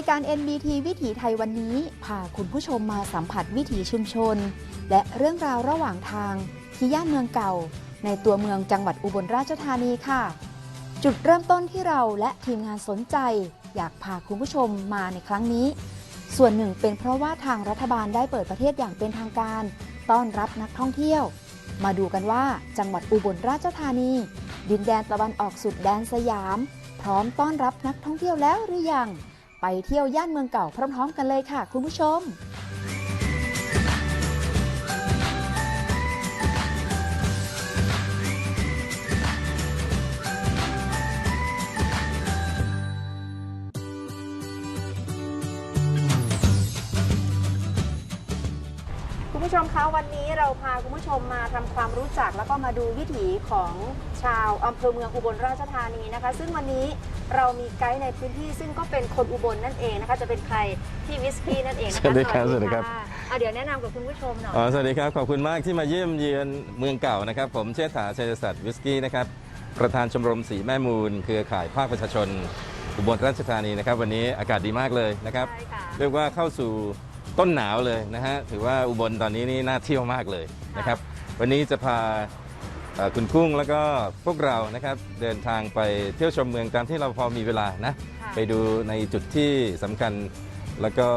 รายการ NBT วิถีไทยวันนี้พาคุณผู้ชมมาสัมผัสวิถีชุมชน และเรื่องราวระหว่างทางที่ย่านเมืองเก่า ในตัวเมืองจังหวัดอุบลราชธานีค่ะ จุดเริ่มต้นที่เราและทีมงานสนใจ อยากพาคุณผู้ชมมาในครั้งนี้ ส่วนหนึ่งเป็นเพราะว่าทางรัฐบาลได้เปิดประเทศอย่างเป็นทางการ ต้อนรับนักท่องเที่ยว มาดูกันว่าจังหวัดอุบลราชธานี ดินแดนตะวันออกสุดแดนสยาม พร้อมต้อนรับนักท่องเที่ยวแล้วหรือยัง ไปเที่ยวย่านเมืองเก่าพร้อม ๆ กันเลยค่ะ คุณผู้ชมคุณผู้ชมคะวันนี้เราพาคุณผู้ชมมาทำความรู้จักแล้วก็มาดูวิถีของชาวอำเภอเมืองอุบลราชธานีนะคะ ซึ่งวันนี้ เรามีไกด์ในพื้นที่ซึ่งก็เป็นคนอุบลนั่นเองนะคะ จะเป็นใครพี่วิสกี้นั่นเองนะคะสวัสดีครับสวัสดีครับะอะเดี๋ยวแนะนำกับคุณผู้ชมหน่อยอ๋อสวัสดีครับ ขอบคุณมากที่มาเยี่ยมเยือนเมืองเก่านะครับ ผมเชษฐาชัยศัตริย์วิสกี้นะครับ ประธานชมรมสีแม่มูล เครือข่ายภาคประชาชน อุบลราชธานีนะครับ วันนี้อากาศดีมากเลยนะครับ ใช่ค่ะ เรียกว่าเข้าสู่ต้นหนาวเลยนะฮะ ถือว่าอุบลตอนนี้นี่น่าเที่ยวมากเลยนะครับ วันนี้จะพาเอ่อ คุณกุ้งแล้วก็พวกเรานะครับเดินทางไปเที่ยวชมเมืองตามที่เราพอมีเวลานะค่ะไปดูในจุดที่สำคัญแล้วก็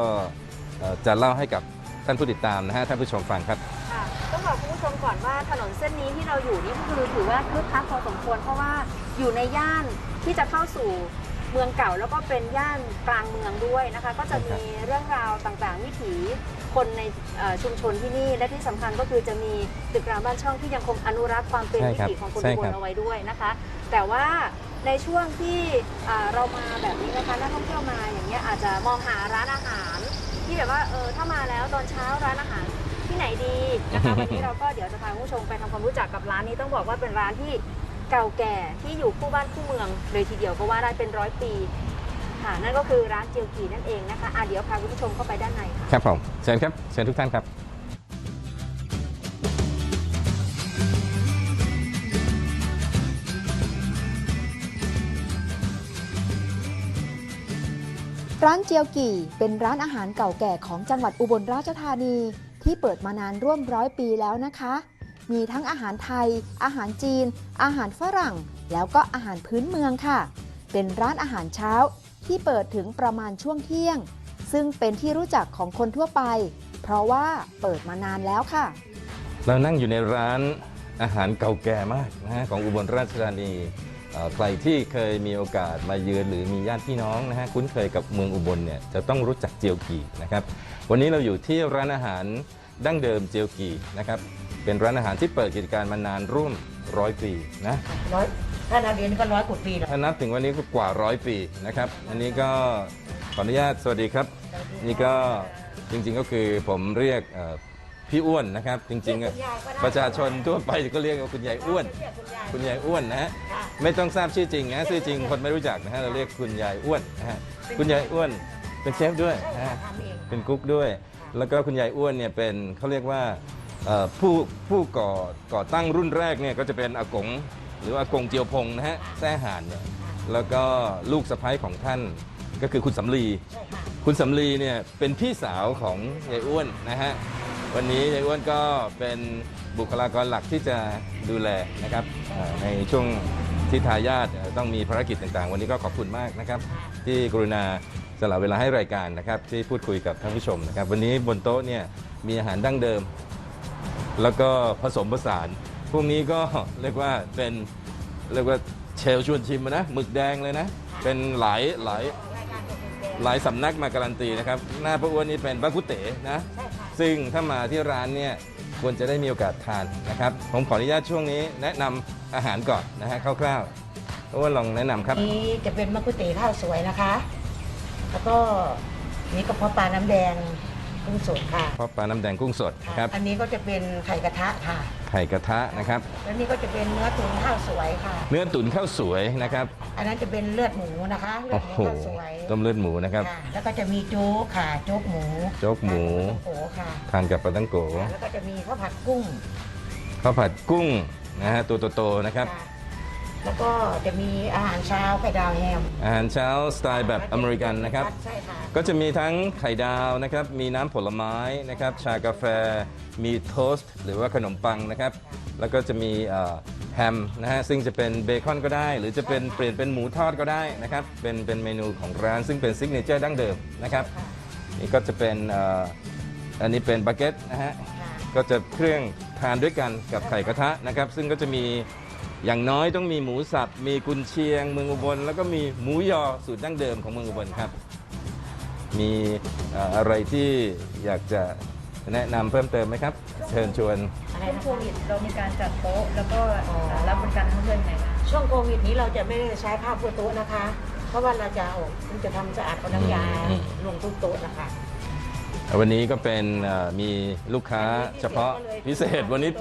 เอ่อจะเล่าให้กับท่านผู้ติดตามนะฮะท่านผู้ชมฟังครับค่ะต้องบอกคุณผู้ชมก่อนว่าถนนเส้นนี้ที่เราอยู่นี่ก็คือถือว่าคึกคักพอสมควรเพราะว่าอยู่ในย่านที่จะเข้าสู่เมืองเก่าแล้วก็เป็นย่านกลางเมืองด้วยนะคะ ก็จะมีเรื่องราวต่างๆวิถี คนในเอ่อชุมชนที่นี่ และที่สำคัญก็คือจะมีตึกรามบ้านช่องที่ยังคงอนุรักษ์ความเป็นใช่วิครับถีของคนใช่อุบครัลบเอาไว้ด้วยนะคะ แต่ว่าในช่วงที่อ่าเรามาแบบนี้นะคะนักท่องเที่ยวมาอย่างเงี้ยอาจจะมองหาร้านอาหาร ที่แบบว่าเออถ้ามาแล้วตอนเช้าร้านอาหารที่ไหนดีนะคะวันนี้เราก็เดี๋ยวจะพาคุณผู้ชมไปทำความรู้จักกับร้านนี้ต้องบอกว่าเป็นร้านที่เก่าแก่ที่อยู่คู่บ้านคู่เมืองเลยทีเดียวก็ว่าได้เป็นร้อยปี ค่ะนั่นก็คือร้านเจียวกีนั่นเองนะคะอะเดี๋ยวพาคุณผู้ชมเข้าไปด้านในค่ะ ครับผมเชิญครับเชิญทุกท่านครับ ร้านเจียวกี่เป็นร้านอาหารเก่าแก่ของจังหวัดอุบลราชธานี ที่เปิดมานานร่วมร้อยปีแล้วนะคะ มีทั้งอาหารไทย อาหารจีน อาหารฝรั่ง แล้วก็อาหารพื้นเมืองค่ะ เป็นร้านอาหารเช้า ที่เปิดถึงประมาณช่วงเที่ยง ซึ่งเป็นที่รู้จักของคนทั่วไป เพราะว่าเปิดมานานแล้วค่ะ เรานั่งอยู่ในร้านอาหารเก่าแก่มากนะฮะของอุบลราชธานีเอ่อใครที่เคยมีโอกาสมาเยือนหรือมีญาติพี่น้องนะฮะคุ้นเคยกับเมืองอุบลเนี่ยจะต้องรู้จักเจียวกีนะครับวันนี้เราอยู่ที่ร้านอาหารดั้งเดิมเจียวกีนะครับเป็นร้านอาหารที่เปิดกิจการมานานร่วมร้อยปีนะร้อย ถ้าเราเรียนก็ร้อยกว่าปีแล้ว ถ้านับถึงวันนี้ก็กว่าร้อยปีนะครับ อันนี้ก็ขออนุญาตสวัสดีครับ นี่ก็จริงๆก็คือผมเรียกเอ่อพี่อ้วนนะครับ จริงๆอะประชาชนทั่วไปก็เรียกว่าคุณยายอ้วนคุณยายอ้วนนะฮะไม่ต้องทราบชื่อจริงนะชื่อจริงคนไม่รู้จักนะฮะเราเรียกคุณยายอ้วนนะฮะคุณยายอ้วนเป็นเชฟด้วยนะฮะ ทำเอง เป็นกุ๊กด้วย แล้วก็คุณยายอ้วนเนี่ยเป็นเขาเรียกว่าเอ่อผู้ผู้ก่อก่อตั้งรุ่นแรกเนี่ยก็จะเป็นอากง หรือว่าอากงเจียวพงนะฮะแซ่หานเนี่ยแล้วก็ลูกสะใภ้ของท่านก็คือคุณสำลีใช่ค่ะคุณสำลีเนี่ยเป็นพี่สาวของยายอ้วนนะฮะวันนี้ยายอ้วนก็เป็นบุคลากรหลักที่จะดูแลนะครับเอ่อในช่วงที่ทายาทเอ่อต้องมีภารกิจต่างๆ วันนี้ก็ขอบคุณมากนะครับ ที่กรุณาสละเวลาให้รายการนะครับ ที่พูดคุยกับท่านผู้ชมนะครับ วันนี้บนโต๊ะเนี่ยมีอาหารดั้งเดิม แล้วก็ผสมผสาน พวกนี้ก็เรียกว่าเป็นเรียกว่าเชลชวนชิมนะหมึกแดงเลยนะ เป็นหลายหลายรายการตัวแดงหลายสำนักมาการันตีนะครับ หน้าพระอ้วนนี่เป็นบากุเต๋นะใช่ค่ะซึ่งถ้ามาที่ร้านเนี่ยควรจะได้มีโอกาสทานนะครับ ผมขออนุญาตช่วงนี้แนะนำอาหารก่อนนะฮะคร่าวๆพระอ้วนลองแนะนำครับ นี้จะเป็นมะกุเตข้าวสวยนะคะ แล้วก็มีกระเพาะปลาน้ำแดงกุ้งสดค่ะเพราะปลาน้ำแดงกุ้งสดนะครับ อันนี้ก็จะเป็นไข่กระทะค่ะ ไข่กระทะนะครับ แล้วนี่ก็จะเป็นเนื้อตุ๋นข้าวสวยค่ะ เนื้อตุ๋นข้าวสวยนะครับ อันนั้นจะเป็นเลือดหมูนะคะเลือโอ้ดหมูโหข้าวสวยต้มเลือดหมูนะครับ ค่ะแล้วก็จะมีโจ๊กค่ะโจ๊กหมูโจ๊กหมู โอ้ค่ะ ทานกับปลาตั้งโกค่ะแล้วก็จะมีข้าวผัดกุ้งข้าวผัดกุ้งนะฮะตัวโตๆนะครับ ค่ะแล้วก็จะมีอาหารเช้าไข่ดาวแฮมอาหารเช้าสไตล์แบบอเมริกันนะครับ ใช่ค่ะ ก็จะมีทั้งไข่ดาวนะครับ มีน้ำผลไม้นะครับ ชากาแฟ มีโทสต์ หรือว่าขนมปังนะครับ แล้วก็จะมีแฮมนะฮะ ซึ่งจะเป็นเบคอนก็ได้ หรือจะเป็นเปลี่ยนเป็นหมูทอดก็ได้นะครับ เป็นเป็นเมนูของร้านซึ่งเป็นซิกเนเจอร์ดั้งเดิมนะครับ นี่ก็จะเป็นอันนี้เป็นบักเก็ตนะฮะ ก็จะเครื่องทานด้วยกันกับไข่กระทะนะครับ ซึ่งก็จะมีอย่างน้อยต้องมีหมูสับ มีกุนเชียง เมืองอุบล แล้วก็มีหมูยอสูตรดั้งเดิมของเมืองอุบลครับ มีเอ่ออะไรที่อยากจะแนะนำเพิ่มเติมไหมครับ เชิญชวนอะไรช่วงนะโควิดเรามีการจัดโต๊ะ แล้วก็รับบริการนักท่องเที่ยวยังไงบ้างช่วงโควิดนี้เราจะไม่ได้ใช้ผ้าปูโต๊ะนะคะ เพราะว่าเราจะเอาคุณจะทำสะอาดเอาน้ำยาอืม ลงทุกโต๊ะนะคะ วันนี้ก็เป็นเอ่อมีลูกค้าเฉพาะพิเศษวันนี้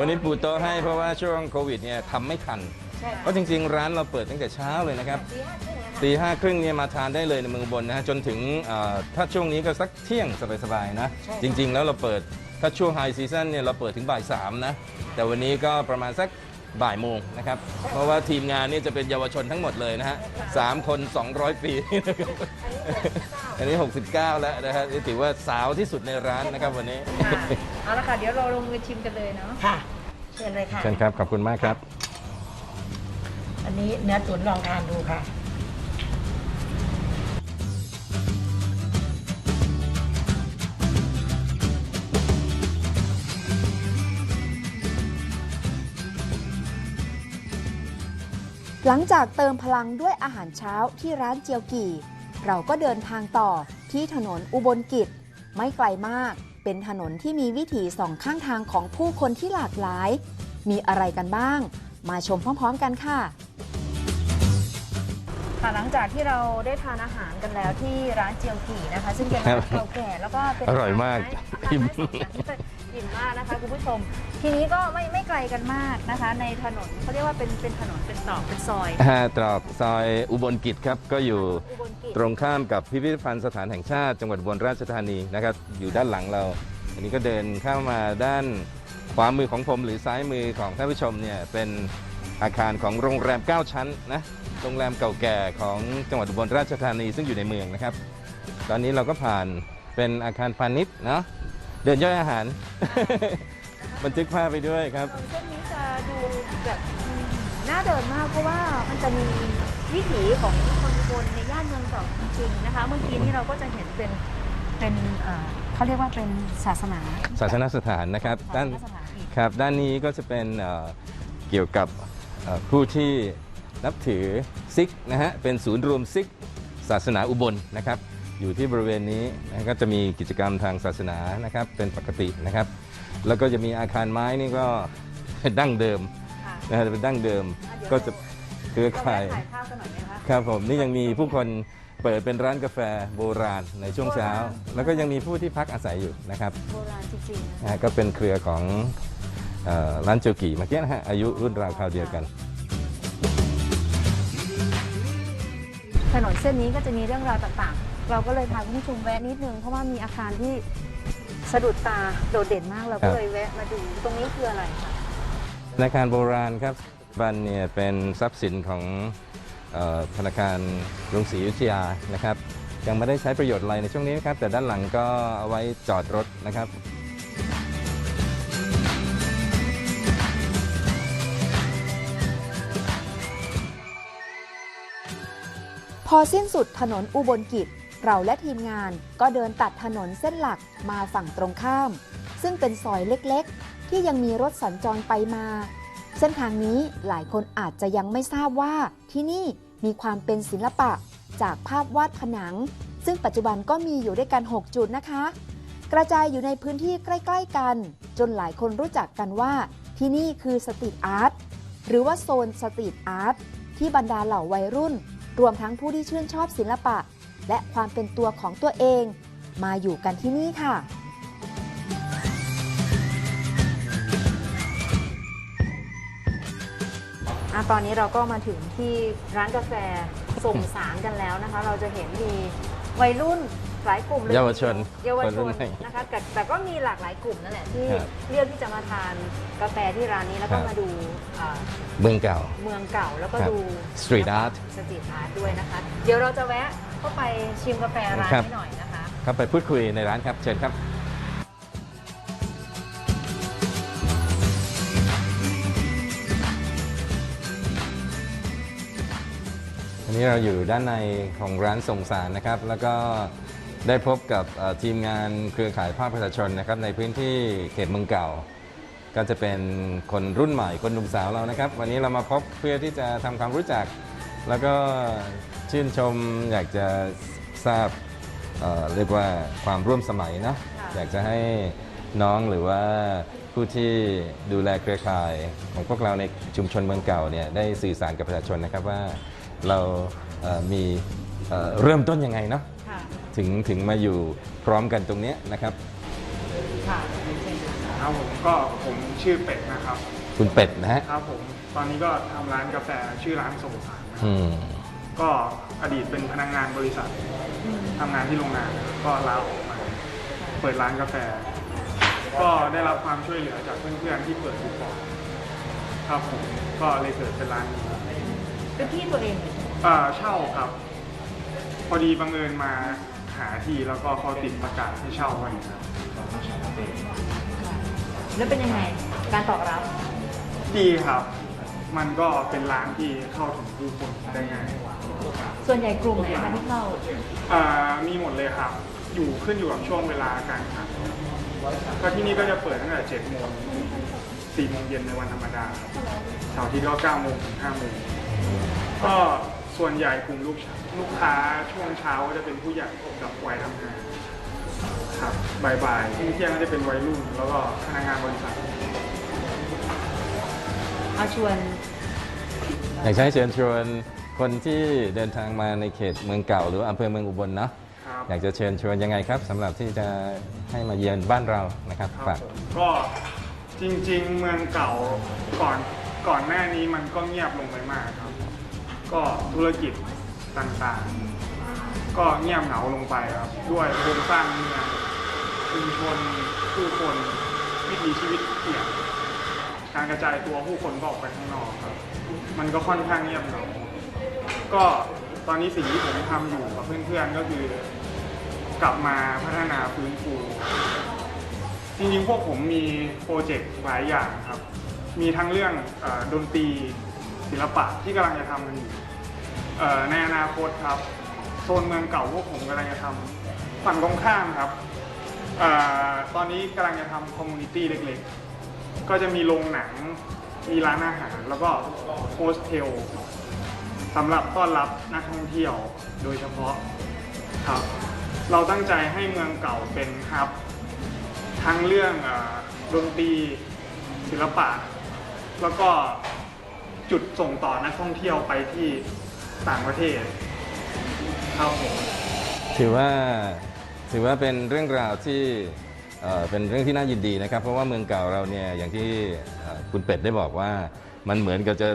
วันนี้ปูโต๊ะให้เพราะว่าช่วงโควิดเนี่ยทำไม่ทัน ใช่เพราะจริงๆ ร้านเราเปิดตั้งแต่เช้าเลยนะครับ สี่ห้าครึ่งนะคะ ตีห้าครึ่งเนี่ยมาทานได้เลยในเมืองอุบนนะฮะจนถึงเอ่อถ้าช่วงนี้ก็สักเที่ยงสบายๆนะใช่ค่ะจริง ๆ แล้วเราเปิดถ้าช่วงไฮซีซั o นเนี่ยเราเปิดถึงบ่ายสามนะ แต่วันนี้ก็ประมาณสักบ่ายโมงนะครับ เพราะว่าทีมงานเนี่ยจะเป็นเยาวชนทั้งหมดเลยนะฮะสามคน 200 ปีนะครับอันนี้ 69 แล้วนะฮะนี่ถือว่าสาวที่สุดในร้านนะครับวันนี้ ค่ะเอาละค่ะ เดี๋ยวเราลงมือชิมกันเลยเนาะค่ะ เชิญเลยค่ะ เชิญครับ ขอบคุณมากครับ อันนี้เนื้อตุ๋นลองทานดูค่ะ หลังจากเติมพลังด้วยอาหารเช้าที่ร้านเจียวกี่ เราก็เดินทางต่อที่ถนนอุบลกิจ ไม่ไกลมาก เป็นถนนที่มีวิถีสองข้างทางของผู้คนที่หลากหลาย มีอะไรกันบ้าง มาชมพร้อมๆกันค่ะค่ะหลังจากที่เราได้ทานอาหารกันแล้วที่ร้านเจียวกี่นะคะ ซึ่งเป็นร้านเก่าแก่แล้วก็เป็นอร่อยมากอิ่ม อิ่มมากนะคะคุณผู้ชม ทีนี้ก็ไม่ไม่ไกลกันมากนะคะ ในถนนเขาเรียกว่าเป็นเป็นถนนเป็นตรอกเป็นซอยฮะตรอกซอยอุบลกิจครับ ก็อยู่อุบลกิจตรงข้ามกับพิพิธภัณฑ์สถานแห่งชาติ จังหวัดอุบลราชธานีนะครับ อยู่ด้านหลังเรา อันนี้ก็เดินเข้ามาด้านขวามือของผมหรือซ้ายมือของท่านผู้ชมเนี่ยเป็นอาคารของโรงแรม 9 ชั้นนะโรงแรมเก่าแก่ของจังหวัดอุบลราชธานีซึ่งอยู่ในเมืองนะครับ ตอนนี้เราก็ผ่านเป็นอาคารพาณิชย์เนาะ เดินย่อยอาหาร บันทึกภาพไปด้วยครับ เส้นนี้จะดูแบบอืมน่าเดินมากเพราะว่ามันจะมีวิถีของคนอุบนในย่านเมืองเก่าจริงๆนะคะเมื่อกี้นี้เราก็จะเห็นเป็นเป็นเอ่อเขาเรียกว่าเป็นศาสนาศาสนสถานนะครับศาด้านสนสถานอีกครับด้านนี้ก็จะเป็นเอ่อเกี่ยวกับเอ่อผู้ที่นับถือซิกนะฮะเป็นศูนย์รวมซิก ศาสนาอุบลนะครับ อยู่ที่บริเวณนี้นะก็จะมีกิจกรรมทางศาสนานะครับเป็นปกตินะครับ แล้วก็จะมีอาคารไม้นี่ก็ดั้งเดิมค่ะนะฮะเป็นดั้งเดิมอะเดี๋ยวก็จะเครือเราข่ายแวะถ่ายภาพกันหน่อยไหมคะ ครับผมนี่ยังมีผู้คนเปิดเป็นร้านกาแฟโบราณในช่วงเช้า โบราณ แล้วก็ยังมีผู้ที่พักอาศัยอยู่นะครับโบราณจริงๆนะนะฮะก็เป็นเครือของเออร้านโจกีเมื่อกี้นะฮะอายุรุ่นราวคราวเดียวกัน ถนนเส้นนี้ก็จะมีเรื่องราวต่างๆ เราก็เลยพาคุณผู้ชมแวะนิดนึง เพราะว่ามีอาคารที่สะดุดตาโดดเด่นมากเราครัก็บเลยแวะมาดูตรงนี้คืออะไรคะธนาคารโบราณครับบันเนี่ยเป็นทรัพย์สินของเออธนาคารกรุงศรีอยุธยานะครับ ยังไม่ได้ใช้ประโยชน์อะไรในช่วงนี้นะครับ แต่ด้านหลังก็เอาไว้จอดรถนะครับพอสิ้นสุดถนนอุบลกิจ เราและทีมงานก็เดินตัดถนนเส้นหลักมาฝั่งตรงข้าม ซึ่งเป็นซอยเล็กๆ ที่ยังมีรถสัญจรไปมา เส้นทางนี้หลายคนอาจจะยังไม่ทราบว่าที่นี่มีความเป็นศิลปะจากภาพวาดผนัง ซึ่งปัจจุบันก็มีอยู่ด้วยกัน 6 จุดนะคะ กระจายอยู่ในพื้นที่ใกล้ ๆ กัน จนหลายคนรู้จักกันว่า ที่นี่คือสตรีทอาร์ตหรือว่าโซนสตรีทอาร์ตที่บรรดาเหล่าวัยรุ่น รวมทั้งผู้ที่ชื่นชอบศิลปะ และความเป็นตัวของตัวเอง มาอยู่กันที่นี่ค่ะ อะตอนนี้เราก็มาถึงที่ร้านกาแฟส่งสารกันแล้วนะคะ เราจะเห็นมีวัยรุ่นหลายกลุ่มเลยเยาวชนเยาวคนชรุ่นนใหม่นะคะแต่แต่ก็มีหลากหลายกลุ่มนั่นแหละที่ครับเลือกที่จะมาทานกาแฟที่ร้านนี้แล้วก็ครับ มาดูอ่าเมืองเก่า เมืองเก่าแล้วก็ครับดู Street art สตรีทอาร์ตด้วยนะคะ เดี๋ยวเราจะแวะ เข้าไปชิมกาแฟร้านครับ นี้หน่อยนะคะเข้าไปพูดคุยในร้านครับเชิญครับ อันนี้เราอยู่ด้านในของร้านส่งสารนะครับ แล้วก็ได้พบกับเอ่อทีมงานเครือข่ายภาคประชาชนนะครับในพื้นที่เขตเมืองเก่า ก็จะเป็นคนรุ่นใหม่คนหนุ่มสาวเรานะครับ วันนี้เรามาพบเพื่อที่จะทำความรู้จัก แล้วก็ ชื่นชมอยากจะทราบเอ่อเรียกว่าความร่วมสมัยนะค่ะอยากจะให้น้องหรือว่าผู้ที่ดูแลเครือข่ายของพวกเราในชุมชนเมืองเก่าเนี่ยได้สื่อสารกับประชาชนนะครับว่าเราเอ่อมีเอ่อเริ่มต้นยังไงเนาะค่ะถึงถึงมาอยู่พร้อมกันตรงเนี้ยนะครับ ค่ะเชิญค่ะครับผมก็ผมชื่อเป็ดนะครับ คุณเป็ดนะฮะครับผมตอนนี้ก็ทำร้านกาแฟชื่อร้านส่งสารนะครับอืม ก็อดีตเป็นพนักงานบริษัททำงานที่โรงงานนะครับก็ลาออกมา เปิดร้านกาแฟ ก็ได้รับความช่วยเหลือจากเพื่อนๆที่เปิดอยู่ก่อนครับผมก็เลยเกิดเป็นร้านนี้เป็นที่ตัวเองเลยเอ่อเช่าครับ พอดีบังเอิญมาหาที่แล้วก็เขาติดประกาศให้เช่าไว้ครับ แล้วเป็นยังไงการตอบรับ ดีครับ มันก็เป็นร้านที่เข้าถึงผู้คนได้ง่าย ส่วนใหญ่กลุ่มไหนคะที่เข้าอ่ามีหมดเลยครับ อยู่ขึ้นอยู่กับช่วงเวลาการขายก็ที่นี่ก็จะเปิดตั้งแต่7โมง4โมงเย็นในวันธรรมดาครับเสาร์อาที่ก็9โมงถึง5โมงก็ส่วนใหญ่กลุ่มลูกลูกค้าช่วงเช้าก็จะเป็นผู้ใหญ่กับวัยทำงานครับบ่ายๆที่เที่ยงก็จะเป็นวัยรุ่น แล้วก็พนักงานบริษัท เอาชวน อยากจะให้เชิญชวน คนที่เดินทางมาในเขตเมืองเก่า หรือว่าอำเภอเมืองอุบลเนาะครับอยากจะเชิญชวนยังไงครับสำหรับที่จะให้มาเยือนบ้านเรานะครับครับฝากผมก็จริงๆเมืองเก่าก่อนก่อนหน้านี้มันก็เงียบลงไปมากครับ ก็ธุรกิจต่างๆ ก็เงียบเหงาลงไปครับ ด้วยโครงสร้างเมืองชุมชนผู้คนวิถีชีวิตเปลี่ยนการกระจายตัวผู้คนก็ออกไปข้างนอกครับ มันก็ค่อนข้างเงียบเหงา ก็ตอนนี้สิ่งที่ผมทำอยู่กับเพื่อนๆก็คือกลับมาพัฒนาฟื้นฟูจริงๆพวกผมมีโปรเจกต์หลายอย่างครับ มีทั้งเรื่องอดนตรีศิลปะที่กำลังจะทำกันอยู่ในอนาคตครับโซนเมืองเก่าพวกผมกำลังจะทำฝั่งตรงข้ามครับออตอนนี้กำลังจะทำคอมมูนิตี้เล็กๆ ก็จะมีโรงหนัง มีร้านอาหาร แล้วก็โฮสเทล สำหรับต้อนรับนักท่องเที่ยวโดยเฉพาะครับ เราตั้งใจให้เมืองเก่าเป็นฮับ ทั้งเรื่องดนตรีศิลปะ แล้วก็จุดส่งต่อนักท่องเที่ยวไปที่ต่างประเทศครับผมถือว่าถือว่าเป็นเรื่องราวที่เป็นเรื่องที่น่ายินดีนะครับ เพราะว่าเมืองเก่าเราเนี่ยอย่างที่คุณเป็ดได้บอกว่ามันเหมือนกับจะ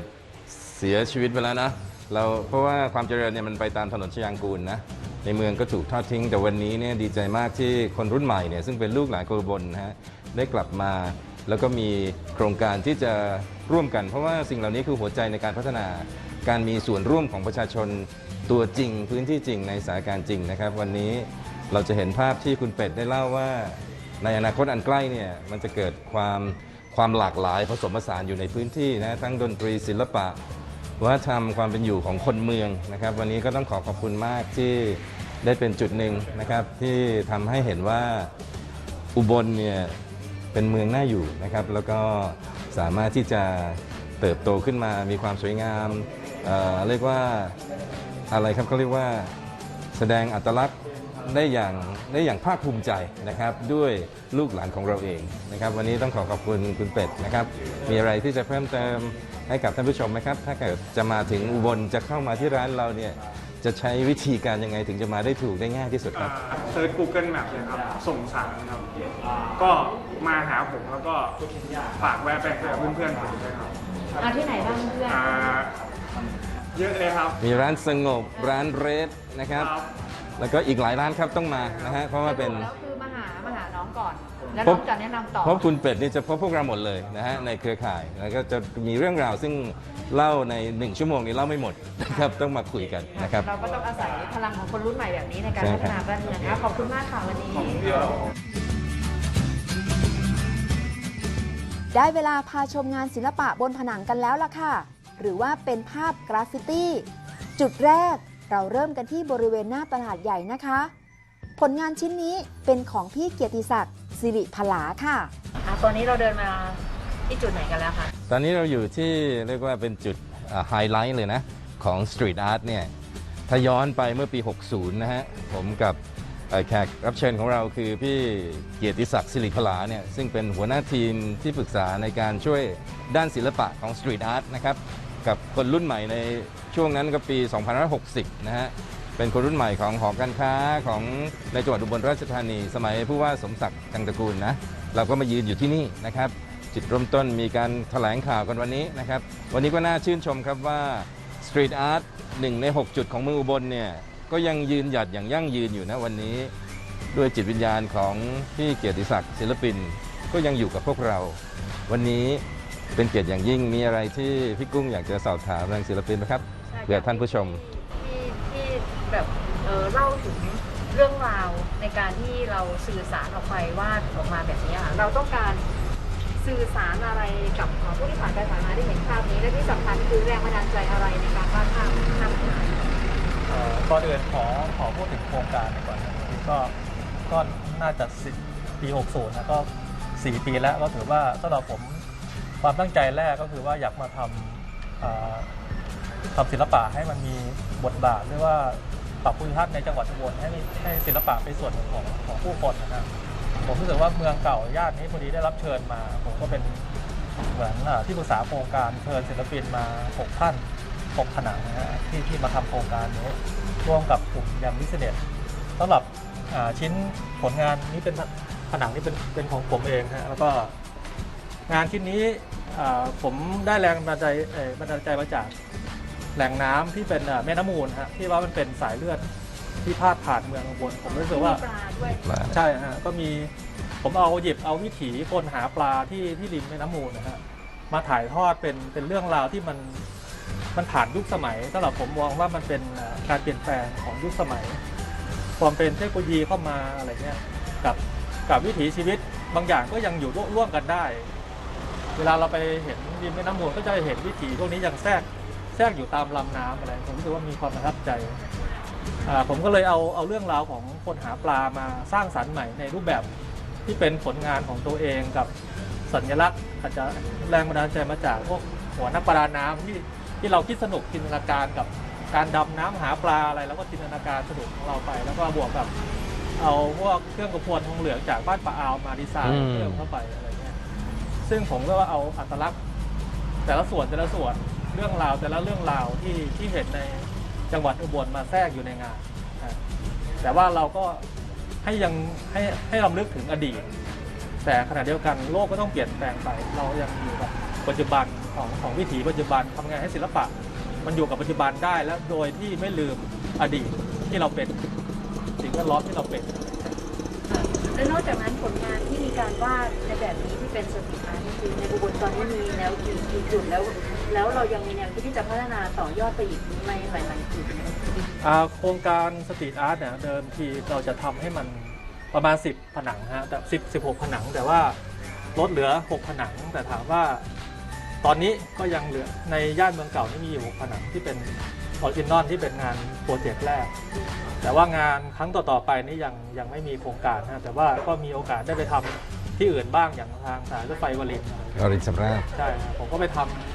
เสียชีวิตไปแล้วนะ เราเพราะว่าความเจริญเนี่ยมันไปตามถนนชยางกูลนะในเมืองก็ถูกทอดทิ้ง แต่วันนี้เนี่ยดีใจมากที่คนรุ่นใหม่เนี่ยซึ่งเป็นลูกหลานคนบลนะฮะได้กลับมา แล้วก็มีโครงการที่จะร่วมกัน เพราะว่าสิ่งเหล่านี้คือหัวใจในการพัฒนาการมีส่วนร่วมของประชาชนตัวจริง พื้นที่จริงในสถานการณ์จริงนะครับ วันนี้เราจะเห็นภาพที่คุณเป็ดได้เล่าว่า ในอนาคตอันใกล้เนี่ยมันจะเกิดความความหลากหลายผสมผสานอยู่ในพื้นที่นะทั้งดนตรีศิลปะ วัฒนธรรมความเป็นอยู่ของคนเมืองนะครับ วันนี้ก็ต้องขอขอบคุณมากที่ได้เป็นจุดหนึ่งนะครับที่ทำให้เห็นว่าอุบลเนี่ยเป็นเมืองน่าอยู่นะครับ แล้วก็สามารถที่จะเติบโตขึ้นมามีความสวยงามเอ่อเรียกว่าอะไรครับเขาเรียกว่าแสดงอัตลักษณ์ ได้อย่างได้อย่างภาคภูมิใจนะครับด้วยลูกหลานของเราเองนะครับ วันนี้ต้องขอขอบคุณคุณเป็ดนะครับ มีอะไรที่จะเพิ่มเติมให้กับท่านผู้ชมไหมครับ ถ้าเกิดจะมาถึงอุบลจะเข้ามาที่ร้านเราเนี่ยจะใช้วิธีการยังไงถึงจะมาได้ถูกได้ง่ายที่สุดครับเซิร์ช Google Map เลยครับ ส่งสารครับ ก็มาหาผมแล้วก็ฝากแวะไปหาเพื่อนๆผมด้วยครับเอาที่ไหนบ้างเพื่อนอ่าเยอะเลยครับ มีร้านสงบร้านเรดนะครับ แล้วก็อีกหลายร้านครับต้องมานะฮะเพราะว่าเป็น แล้วคือมาหามาหาน้องก่อน แล้วพน้บองจะแนะนำต่อ เพราะคุณเป็ดนี่จะพบพวกเราหมดเลยนะฮะในเครือข่ายแล้วก็จะมีเรื่องราวซึ่งเล่าในหนึ่งชั่วโมงนี้เล่าไม่หมดนะครับต้องมาคุยกันนะครับ เราก็ต้องอาศัยพลังของคนรุ่นใหม่แบบนี้ในการใช่พัครับฒนาบ้านเมืองนะขอบคุณมากค่ะวันนี้ ได้เวลาพาชมงานศิลปะบนผนังกันแล้วล่ะค่ะ หรือว่าเป็นภาพกราฟฟิตี้ จุดแรก เราเริ่มกันที่บริเวณหน้าตลาดใหญ่นะคะ ผลงานชิ้นนี้เป็นของพี่เกียรติศักดิ์สิริพลาค่ะ อะตอนนี้เราเดินมาที่จุดไหนกันแล้วคะตอนนี้เราอยู่ที่เรียกว่าเป็นจุดไฮไลท์เลยนะ ของสตรีทอาร์ตเนี่ยถ้าย้อนไปเมื่อปี 60 นะฮะ ผมกับเอ่อแขกรับเชิญของเราคือพี่เกียรติศักดิ์สิริพลาเนี่ยซึ่งเป็นหัวหน้าทีมที่ปรึกษาในการช่วยด้านศิลปะของสตรีทอาร์ตนะครับ กับคนรุ่นใหม่ใน ช่วงนั้นก็ปี 2560 นะฮะ เป็นคนรุ่นใหม่ของหอการค้าของในจังหวัดอุบลราชธานี สมัยผู้ว่าสมศักดิ์จังตระกูลนะ เราก็มายืนอยู่ที่นี่นะครับ จุดเริ่มต้นมีการแถลงข่าวกันวันนี้นะครับ วันนี้ก็น่าชื่นชมครับว่าสตรีทอาร์ตหนึ่งใน 6 จุดของเมืองอุบลเนี่ย ก็ยังยืนหยัดอย่างยั่งยืนอยู่นะวันนี้ ด้วยจิตวิญญาณของพี่เกียรติศักดิ์ศิลปิน ก็ยังอยู่กับพวกเรา วันนี้เป็นเกียรติอย่างยิ่งมีอะไรที่พี่กุ้งอยากจะสอบถามทางศิลปินไหมครับ ใช่ค่ะเผื่อท่านผู้ชม ที่ที่แบบเออเล่าถึงเรื่องราวในการที่เราสื่อสารออกไปวาดออกมาแบบนี้ค่ะเราต้องการสื่อสารอะไรกับผู้ที่ผ่านไปผ่านมาได้เห็นภาพนี้และที่สำคัญคือแรงบันดาลใจอะไรในการวาดภาพภาพนี้เอ่อก่อนอื่นขอขอพูดถึงโครงการก่อนนะครับก็ก็น่าจะสิปี 60 นะก็ 4 ปีแล้วก็ถือว่าสำหรับผมความตั้งใจแรกก็คือว่าอยากมาทำเอ่อ ทำศิลปะให้มันมีบทบาทหรือว่าปรับภูมิทัศน์ในจังหวัดอุบลให้ให้ศิลปะเป็นส่วนหนึ่งของของผู้คนนะครับผมรู้สึกว่าเมืองเก่าย่านนี้พอดีได้รับเชิญมา ผมก็เป็นเหมือนอ่าที่ปรึกษาโครงการเชิญศิลปินมา6ท่าน6ผนังนะฮะที่ที่มาทำโครงการนี้ร่วมกับกลุ่มยามบิสเนสสำหรับอ่าชิ้นผลงานนี้เป็นผนังนี่เป็นเป็นของผมเองฮะแล้วก็ งานชิ้นนี้อ่าผมได้แรงบันดาลใจเอ่อบันดาลใจมาจาก แหล่งน้ำที่เป็นอ่าแม่น้ำมูลฮะที่ว่ามันเป็นสายเลือดที่พาดผ่านเมืองอุบลผมรู้สึกว่าปลาด้วยใช่ฮะก็มีผมเอาหยิบเอาวิถีคนหาปลาที่ที่ริมแม่น้ำมูลนะฮะมาถ่ายทอดเป็นเป็นเรื่องราวที่มันมันผ่านยุคสมัยสำหรับผมมองว่ามันเป็นเอ่อการเปลี่ยนแปลงของยุคสมัย ความเป็นเทคโนโลยีเข้ามาอะไรเงี้ยกับกับวิถีชีวิตบางอย่างก็ยังอยู่ร่วมร่วมกันได้ เวลาเราไปเห็นริมแม่น้ำมูลก็จะเห็นวิถีพวกนี้ยังแทรก แทรกอยู่ตามลำน้ำอะไรผมรู้สึกว่ามีความประทับใจอ่าผมก็เลยเอาเอาเรื่องราวของคนหาปลามาสร้างสรรค์ใหม่ในรูปแบบที่เป็นผลงานของตัวเองกับสัญลักษณ์ อาจจะแรงบันดาลใจมาจากพวกหัวนักประดาน้ำที่ที่เราคิดสนุกจินตนาการกับการดำน้ำหาปลาอะไร แล้วก็จินตนาการสนุกของเราไป แล้วก็บวกกับ เอาพวกเครื่องกระพวนทองเหลืองจากบ้านป่าอาวมาดีไซน์อืมเพิ่มเข้าไปอะไรเงี้ยซึ่งผมก็ว่าเอาอัตลักษณ์ แต่ละส่วนแต่ละส่วน เรื่องราวแต่ละเรื่องราวที่ที่เห็นในจังหวัดอุบลมาแทรกอยู่ในงานนะแต่ว่าเราก็ให้ยังให้ให้ลำลึกถึงอดีต แต่ขณะเดียวกันโลกก็ต้องเปลี่ยนแปลงไป เรายังอยู่กับปัจจุบันของของวิถีปัจจุบันทำงานให้ศิลปะ มันอยู่กับปัจจุบันได้และโดยที่ไม่ลืมอดีตที่เราเป็นสิ่งแวดล้อมที่เราเป็น และนอกจากนั้นผลงานที่มีการวาดในแบบนี้ที่เป็นสตรีทอาร์ตนี่คือในอุบลตอนนี้มีแนวกี่กี่จุดแล้ว แล้วเรายังมีแนวคิดที่จะพัฒนาต่อยอดไปอีกในหลายๆจุดอ่าโครงการสตรีทอาร์ตเนี่ยเดิมทีเราจะทำให้มันประมาณ 10 ผนังฮะแต่10 16 ผนัง แต่ว่าลดเหลือ 6 ผนัง แต่ถามว่าตอนนี้ก็ยังเหลือในย่านเมืองเก่านี่มีอยู่ 6 ผนังที่เป็นออริจินอลที่เป็นงานโปรเจกต์แรก แต่ว่างานครั้งต่อๆไปนี่ยังยังไม่มีโครงการนะแต่ว่าก็มีโอกาสได้ไปทำที่อื่นบ้างอย่างทางสายรถไฟวลินทร์อะไรอรินสำราญ ใช่ครับผมก็ไปทำอ่า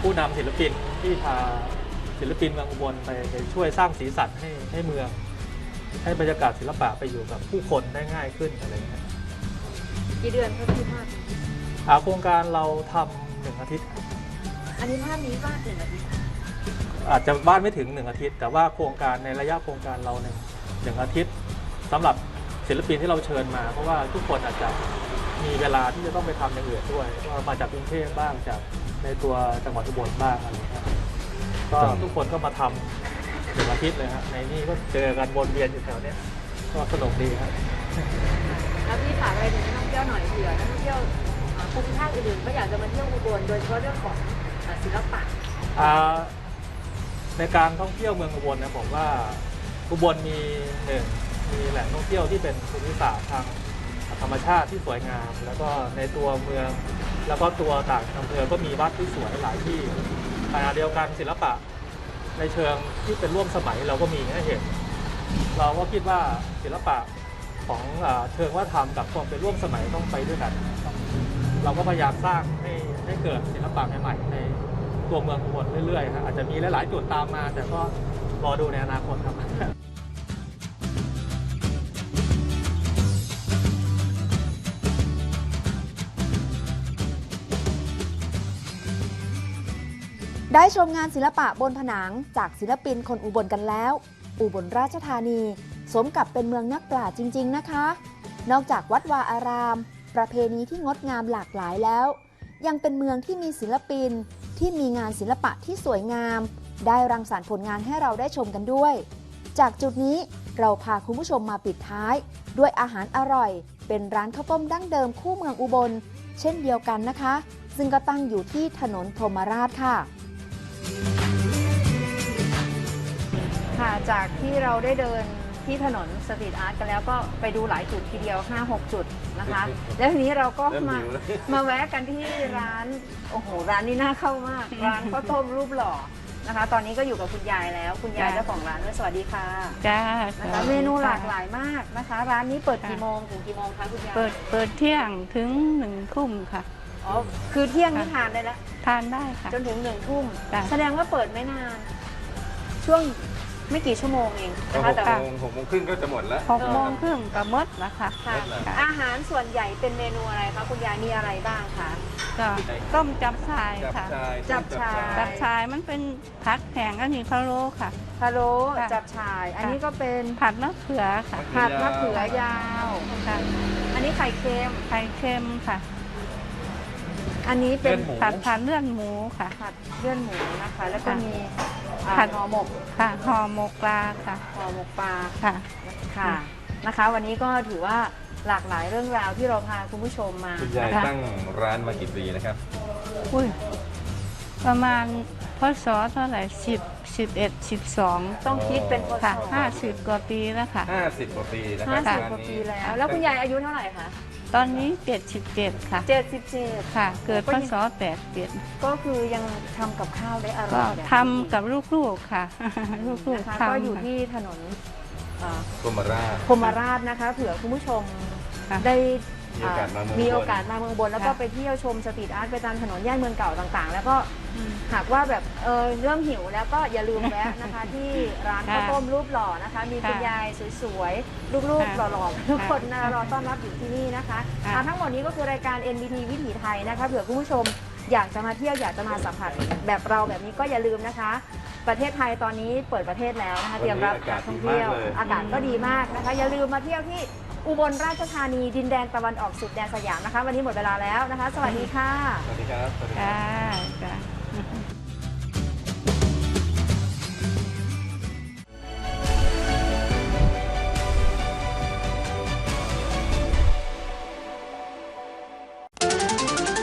ผู้นำศิลปินที่พาศิลปินเมืองอุบลไปไปช่วยสร้างสีสันให้ให้เมือง ให้บรรยากาศศิลปะไปอยู่กับผู้คนได้ง่ายขึ้นอะไรอย่างเงี้ยกี่เดือนครับที่ภาพนี้อ่าโครงการเราทำหนึ่งอาทิตย์ อันนี้ภาพนี้วาดหนึ่งอาทิตย์อาจจะบ้านไม่ถึงหนึ่งอาทิตย์ แต่ว่าโครงการในระยะโครงการเราหนึ่งหนึ่งอาทิตย์สำหรับศิลปินที่เราเชิญมา เพราะว่าทุกคนอาจจะ มีเวลาที่จะต้องไปทำอย่างอื่นด้วยว่ามาจากกรุงเทพบ้างจากในตัวจังหวัดอุบลบ้างอะไรอย่างเงี้ยก็ครับทุกคนก็มาทำหนึ่งอาทิตย์เลยฮะในนี่ก็เจอกันวนเวียนอยู่แถวเนี้ยก็สนุกดีครับ แล้วพี่ฝากอะไรถึงนักท่องเที่ยวหน่อยเผื่อนักท่องเที่ยวอ่าภูมิภาคอื่นๆก็อยากจะมาเที่ยวอุบลโดยเฉพาะเรื่องของอ่าศิลปะ อ่าในการท่องเที่ยวเมืองอุบลนะผมว่าอุบลมีหนึ่งมีแหล่งท่องเที่ยวที่เป็นภูมิศาสตร์ทาง ธรรมชาติที่สวยงาม แล้วก็ในตัวเมือง แล้วก็ตัวต่างอำเภอก็มีวัดที่สวยหลายที่ขณะเดียวกันศิลปะในเชิงที่เป็นร่วมสมัยเราก็มีให้เห็น เราก็คิดว่าศิลปะของเชิงวัฒนธรรมกับความเป็นร่วมสมัยต้องไปด้วยกัน เราก็พยายามสร้างให้ให้เกิดศิลปะใหม่ๆในตัวเมืองอุบลเรื่อยๆครับอาจจะมีหลายๆจุดตามมา แต่ก็รอดูในอนาคตครับ ได้ชมงานศิลปะบนผนังจากศิลปินคนอุบลกันแล้ว อุบลราชธานี สมกับเป็นเมืองนักปราชญ์จริง ๆ นะคะ นอกจากวัดวาอาราม ประเพณีที่งดงามหลากหลายแล้ว ยังเป็นเมืองที่มีศิลปินที่มีงานศิลปะที่สวยงาม ได้รังสรรค์ผลงานให้เราได้ชมกันด้วย จากจุดนี้เราพาคุณผู้ชมมาปิดท้าย ด้วยอาหารอร่อย เป็นร้านข้าวต้มดั้งเดิมคู่เมืองอุบล เช่นเดียวกันนะคะ ซึ่งก็ตั้งอยู่ที่ถนนพรหมราชค่ะ ค่ะจากที่เราได้เดินที่ถนนสตรีทอาร์ตกันแล้วก็ไปดูหลายจุดทีเดียว 5-6 จุดนะคะ แล้วทีนี้เราก็เริ่มมาหิวแล้ว มาแวะกันที่ร้าน โอ้โห ร้านนี้น่าเข้ามาก ร้านข้าวต้มรูปหล่อนะคะ ตอนนี้ก็อยู่กับคุณยายแล้ว คุณยายจ้ะ เจ้าของร้านด้วยสวัสดีค่ะจ้านะคะ เมนูหลากหลายมากนะคะ ร้านนี้เปิดกี่โมงถึงกี่โมงคะคุณยายเปิดเปิดเที่ยงถึงหนึ่งทุ่มค่ะ อ๋อคือเที่ยงนี่ทานได้แล้วทานได้ค่ะ จนถึงหนึ่งทุ่มจ้ะ แสดงว่าเปิดไม่นาน ช่วงไม่กี่ชั่วโมงเองก็นะหคะกแต่โมงหกโมงครึ่งก็จะหมดแล้ว หกโมงครึ่งกับมดแล้วค่ะค่ะค่ะอาหารส่วนใหญ่เป็นเมนูอะไรคะคุณยายมีอะไรบ้างคะ ก็ต้มจับชายจับค่ะ ชายจับชาย จับชายมันเป็นผัดแข็งอันนี้พะโล้ค่ะ พะโล้ค่ะ จับฉ่าย อันนี้ก็เป็นผัดมะเขือค่ะผัดมะเขือยาว ค่ะอันนี้ไข่เค็มไข่เค็มค่ะ อันนี้เป็นผัดผัดเลือดหมูค่ะ ผัดเลือดหมูนะคะ แล้วก็ค่ะมีอ่าผัด ห่อหมกค่ะห่อหมกปลาค่ะห่อหมกปลาค่ะ ค่ะนะคะ วันนี้ก็ถือว่าหลากหลายเรื่องราวที่เราพาคุณผู้ชมมาคุณยายนะคะตั้งร้านมากี่ปีนะครับ อุ้ยประมาณพศเท่าไหร่สิบสิบเอ็ดสิบสองต้องคิดเป็นพศค่ะห้าสิบกว่าปีแล้วค่ะ 50กว่าปีนะคห้ารับสิบร้นกว่านี้ปีแล้ว แล้วคุณยายอายุเท่าไหร่คะ ตอนนี้เจ็ดสิบเจ็ดค่ะเจ็ดสิบเจ็ดค่ะ เกิดพศแปดเจ็ดก็คือยังทำกับข้าวได้อร่ก็อยแบบนี้ทำกับลูกๆค่ะ ลูกนะคะๆทำก็อยู่ที่ถนนเอ่อกรมราช พรหมราชนะคะ เผื่อคุณผู้ชมค่ะ ได้ มีโอกาสมาเมืองมีอุบลโอกาสมาเมืองอุบน แล้วก็ค่ะ ไปเที่ยวชมสตรีทอาร์ตไปตามถนนย่านเมืองเก่าต่างๆ แล้วก็อืม หากว่าแบบเออเริ่มหิวแล้วก็อย่าลืมแวะนะคะ ที่ร้านค่ะข้าวต้มรูปหล่อนะคะ มีคุณค่ะยายสวยๆลูกๆหค่ะล่อๆทุกคนนะรอต้อนรับอยู่ที่นี่นะคะค่ะ อ่าทั้งหมดนี้ก็คือรายการ NBT วิถีไทยนะคะเผื่อคุณผู้ชมอยากจะมาเที่ยวอยากจะมาสัมผัสแบบเราแบบนี้ก็อย่าลืมนะคะ ประเทศไทยตอนนี้เปิดประเทศแล้วนะคะ เตรียมรับนักท่องเที่ยวอากาศก็ดีมากนะคะ อย่าลืมมาเที่ยวที่ อุบลราชธานีดินแดนตะวันออกสุดแดนสยามนะคะ วันนี้หมดเวลาแล้วนะคะ สวัสดีค่ะ สวัสดีครับ สวัสดีครับจ้าจ้า